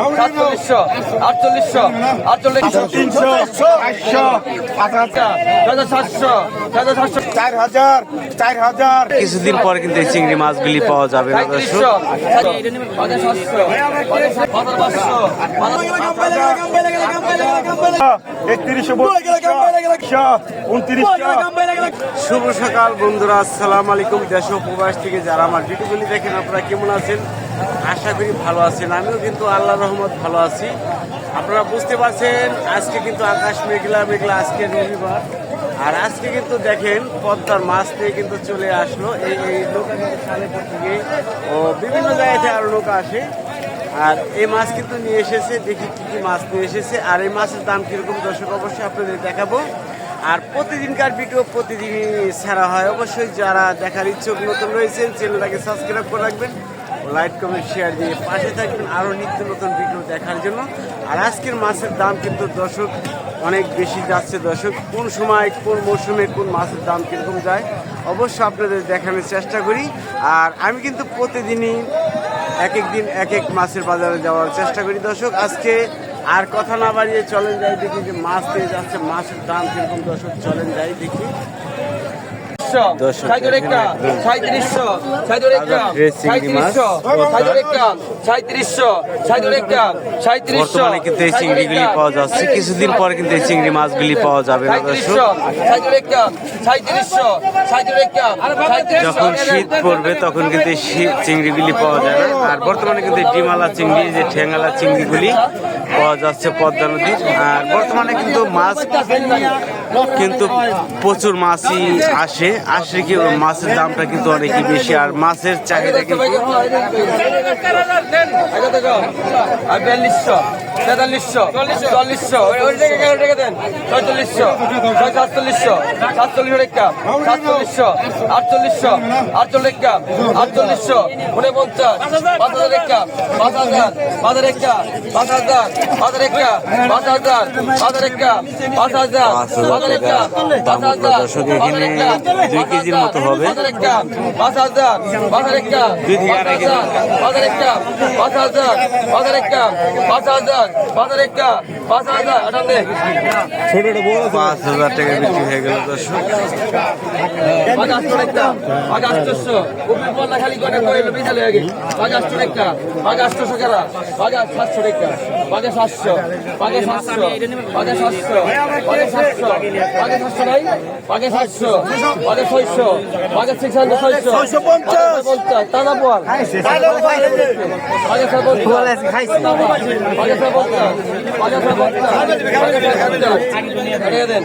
সাতচল্লিশশো আটচল্লিশশো আটচল্লিশশো তিনশো সাতশো সাতশো চার হাজার চার হাজার। কিছুদিন পরে কিন্তু এই চিংড়ি মাছগুলি পাওয়া যাবে না দর্শক শুভ সকাল বন্ধুরা আসসালামু আলাইকুম। দেশ উপবাস থেকে যারা আমার ভিডিওগুলি দেখেন আপনারা কেমন আছেন? আশা করি ভালো আছেন। আমিও কিন্তু আল্লাহ রহমত ভালো আছি। আপনারা বুঝতে পারছেন আজকে কিন্তু আকাশ মেঘলা মেঘলা আজকে রবিবার। আর আজকে কিন্তু দেখেন পদ্মার মাছ নিয়ে কিন্তু চলে আসলো। এই এই নৌকা থেকে ও বিভিন্ন জায়গা থেকে আরও নৌকা আসে। আর এই মাছ কিন্তু নিয়ে এসেছে, দেখি কি কি মাছ নিয়ে এসেছে। আর এই মাছের দাম কীরকম দর্শক, অবশ্যই আপনাদের দেখাবো। আর প্রতিদিনকার ভিডিও প্রতিদিনই ছাড়া হয়। অবশ্যই যারা দেখার ইচ্ছুক, নতুন রয়েছেন, চ্যানেলটাকে সাবস্ক্রাইব করে রাখবেন। লাইক, কমেন্ট, শেয়ার দিয়ে পাশে থাকবেন আরও নিত্য নতুন ভিডিও দেখার জন্য। আর আজকের মাছের দাম কিন্তু দর্শক অনেক বেশি যাচ্ছে দর্শক। কোন সময়, কোন মৌসুমে কোন মাছের দাম কীরকম যায় অবশ্য আপনাদের দেখানোর চেষ্টা করি। আর আমি কিন্তু প্রতিদিনই এক এক দিন এক এক মাছের বাজারে যাওয়ার চেষ্টা করি দর্শক। আজকে আর কথা না বাড়িয়ে চলেন যাই দেখি যে মাছ পেয়ে যাচ্ছে, মাছের দাম কীরকম দর্শক, চলেন যাই দেখি। সাঁত্রিশশো সাঁত্রিশশো সাঁত্রিশশো সাঁত্রিশশো সাঁত্রিশশো সাঁত্রিশশো সাঁত্রিশশো কিন্তু এই চিংড়িগুলি পাওয়া যাচ্ছে। কিছুদিন পরে কিন্তু এই চিংড়ি মাছ মাছগুলি পাওয়া যাবে যখন শীত পড়বে তখন কিন্তু এই শীত চিংড়িগুলি পাওয়া না আর বর্তমানে কিন্তু ডিমালা চিংড়ি যে ঠেঙ্গালা চিংড়িগুলি পাওয়া যাচ্ছে পদ্মা নদীর। আর বর্তমানে কিন্তু মাছ কিন্তু প্রচুর মাছই আসে। আসে কি মাছের দামটা কিন্তু অনেকই বেশি। আর মাছের চাহিদা কিন্তু বিয়াল্লিশশো তেতাল্লিশশো, চল্লিশশো সাতচল্লিশ আটচল্লিশশো, আটচল্লিশ আটচল্লিশশো পাঁচ হাজার পাঁচ হাজার পাঁচ হাজার পাঁচ হাজার পাঁচ হাজার দর্শক এখানে দুই কেজির মতো হবে দুই থেকে আড়াই কেজি। পাঁচ হাজার টাকা বিক্রি হয়ে গেল দর্শক পাঁচ হয়ে সাতশো সাতশো সাতশো পাঁচ সাতশো নাই? পাঁচ সাতশো। পাঁচ ছয়শো। পাঁচ সিক্স হান্ড্রেড ছয়শো। ছয়শো পঞ্চাশ। পঞ্চাশ। টানা পোয়াল পাঁচ ছয় পঞ্চাশ। পাঁচ ছয় পঞ্চাশ। পাঁচ ছয় পঞ্চাশ। দেন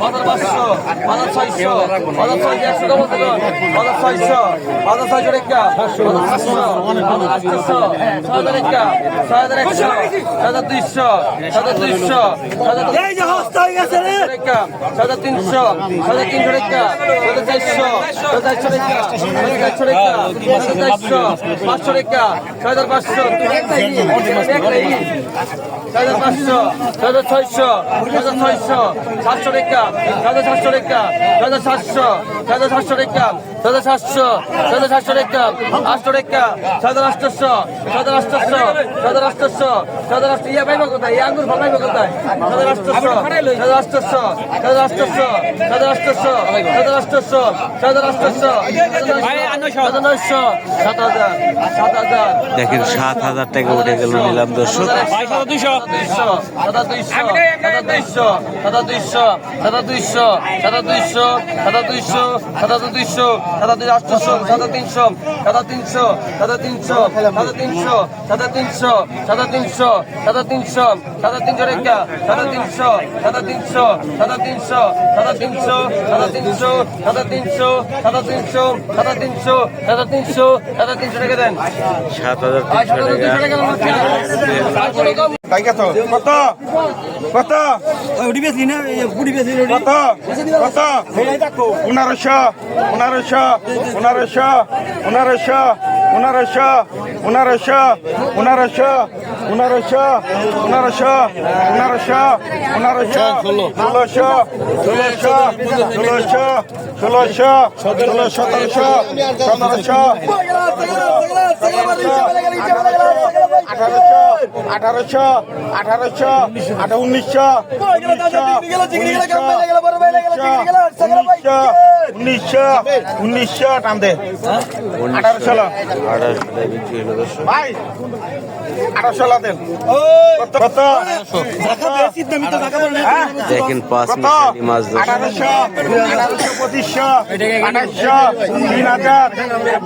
পাঁচ পাঁচশো পাঁচ ছয়শো পাঁচ ছয়শো একশো পাঁচ ছয়শো পাঁচ ছয়শো রেখা আটশো আটশো ছয় হাজার রেখা ছয় হাজার একশো ছয় হাজার দুইশো ছয় হাজার দুইশো ছয় হাজার হাজার তিনশো ছয় হাজার তিনশো রেখা ছয় হাজার চারশো ছয় হাজার চারশো রেখা ছয় হাজার চারশো রেখা হাজার চারশো পাঁচশো রেখা ছয় হাজার পাঁচশো ছয় হাজার পাঁচশো ছয় হাজার ছয়শো ছয় হাজার ছয়শো সাতশো রেখা ছয় হাজার সাতশো রেখা ছয় হাজার সাতশো। ছয় হাজার সাতশো রেখা ছয় হাজার সাতশো ছয় হাজার সাতশো রেখা আটশো রেখা ছয় হাজার আটশোশো ছয় হাজার আটশোশো ছয় হাজার আটশোশো ছয় হাজার আটশো ইয়া পাইব কোথায় ইয়া আঙ্গুর পাইব কোথায় ছয় হাজার আটশোশো ছয় হাজার আটশোশো ছয় হাজার আটশোশো ছয় হাজার আটশোশো ছয় হাজার আটশোশো ছয় হাজার আটশোশো ছয় হাজার নয়শো সাত হাজার সাত হাজার দেখেন সাত হাজার টাকা উঠে গেল নিলাম দর্শক দর্শক সাদা দুইশো সাদা দুইশো সাদা দুইশো সাদা দুইশো সাদা দুইশো সাদা দুইশো দুইশো সাদা দুইশো সাদা দুই আটশো সাদা তিনশো সাদা তিনশো সাদা তিনশো সাদা তিনশো সাদা তিনশো সাদা তিনশো সাদা তিনশো সাদা তিনশো রেখা সাদা তিনশো সাদা তিনশো সাদা তিনশো সাদা তিনশো সাদা তিনশো সাদা তিনশো সাদা তিনশো সাদা তিনশো সাদা তিনশো সাদা তিনশো রেখে দেন সাত হাজার তিনশো সাদা টাইকা তো। কত? কত? ওডি বেসলি না? বুড়ি বেসলি ওডি কত? কত? পনেরোশো পনেরোশো পনেরোশো পনেরোশো পনেরোশো পনেরোশো পনেরোশো পনেরোশো পনেরোশো পনেরোশো পনেরোশো ষোলোশো ষোলোশো ষোলোশো ষোলোশো ষোলো সতেরোশো সতেরোশো আঠারোশো আঠারোশো আঠারোশো আঠা উনিশশো উনিশশো উনিশশো টান দে আঠারোশো। আঠারোশো ভাই হ্যাঁ? দেখেন পাঁচ মিনিট মাছ পঁচিশশো আঠাশশো তিন হাজার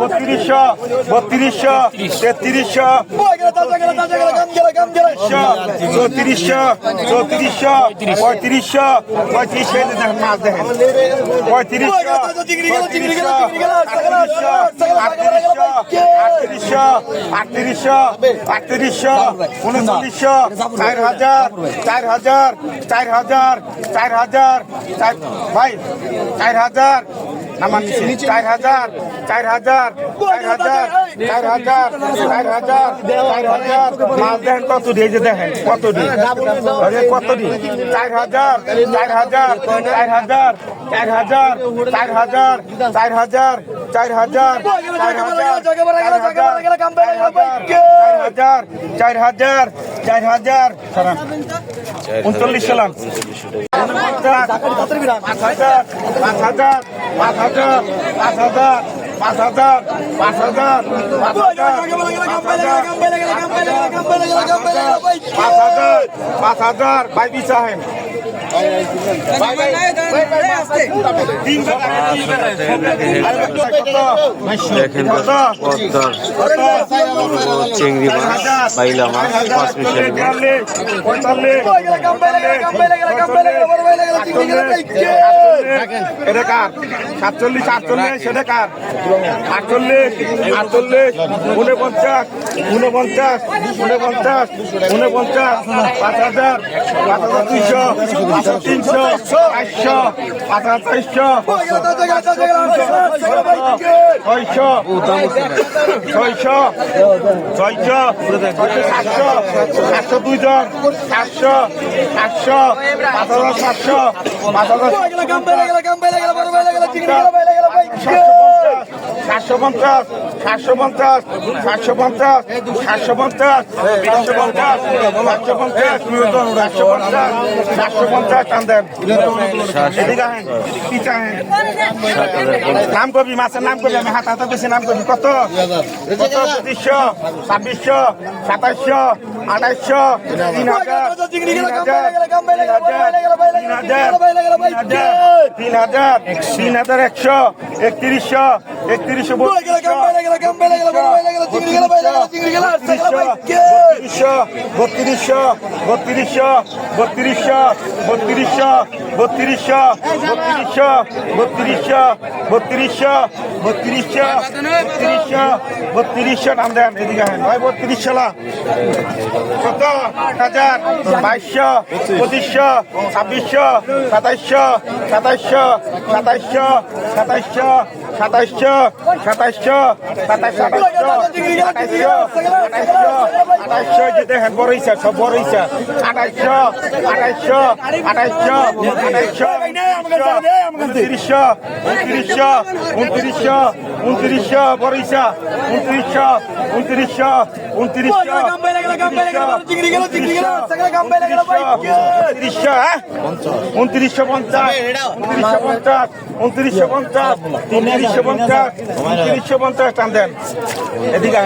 বত্রিশশো বত্রিশশো তেত্রিশশো চৌত্রিশশো চৌত্রিশশো পঁয়ত্রিশশো পঁয়ত্রিশশো মাছ দেখেন। পঁয়ত্রিশশো আটত্রিশশো আটত্রিশশো আটত্রিশ আটত্রিশশো উনচল্লিশশো চার হাজার চার হাজার চার হাজার চার হাজার চার ভাই চার হাজার নামান নিচে চার হাজার চার হাজার চার হাজার চার হাজার চার হাজার চার হাজার মাছ দেখেন কত দিয়ে যে দেখেন কত দিয়ে কত দিয়ে চার হাজার চার হাজার চার হাজার চার হাজার চার হাজার চার হাজার চার হাজার চার হাজার চার হাজার উনচল্লিশ সালাম পাঁচ হাজার পাঁচ হাজার পাঁচ হাজার পাঁচ হাজার পাঁচ হাজার পাঁচ হাজার পাঁচ হাজার পাঁচ হাজার বাইবি বিচাহেন চিংড়ি মাছ, বাইলা মাছ সাতচল্লিশ আটচল্লিশ সেটা কার আটচল্লিশ আটচল্লিশ উনপঞ্চাশ উনপঞ্চাশ উনপঞ্চাশ উনপঞ্চাশ, পাঁচ হাজার পাঁচ হাজার, দুইশো। তিনশো চারশো পাঁচ হাজার চারশো ছয়শো ছয়শো ছয়শো সাতশো সাতশো দুইজন সাতশো সাতশো পাঁচ হাজার সাতশো পাঁচ হাজার সাতশো পঞ্চাশ সাতশো পঞ্চাশ সাতশো পঞ্চাশ সাতশো পঞ্চাশ সাতশো পঞ্চাশ সাতশো পঞ্চাশ সাতশো পঞ্চাশ সাতশো পঞ্চাশ টান দেন। এদিকে আহেন, পিছা আহেন। নাম করবি মাছের নাম করবি আমি হাত হাতে বেশি নাম করবি কত? কত? পঁচিশশো ছাব্বিশশো সাতাশশো আঠাইশশো, তিন হাজার তিন হাজার তিন হাজার তিন হাজার তিন হাজার একশো একত্রিশশো একত্রিশশো বত্রিশশো বত্রিশশো বত্রিশশো বত্রিশশো বত্রিশশো বত্রিশশো বত্রিশশো বত্রিশশো বত্রিশশো বত্রিশশো বত্রিশশো নাম দেন এদিকে ভাই বত্রিশশো কত হাজার বাইশশো পঁচিশশো ছাব্বিশশো সাতাইশশো সাতাশশো সাতাশশো সাতাশশো সাতাশশো সাতাশশো সাতাশ সাতাশশো আঠাশশো আঠাশশো আঠাশশো যে দেখেন বড় ইচ্ছা সব বড় ইচ্ছা আঠাশশো আঠাশশো আঠাশশো আঠাশশো তিরিশশো উনত্রিশশো উনত্রিশশো উনত্রিশশো ইচ্ছা উনত্রিশশো উনত্রিশশো উনত্রিশশো উনত্রিশশো হ্যাঁ? উনত্রিশশো পঞ্চাশ উনত্রিশশো পঞ্চাশ উনত্রিশশো পঞ্চাশ উনত্রিশশো পঞ্চাশ উনত্রিশশো পঞ্চাশ টান দেন। এদিকে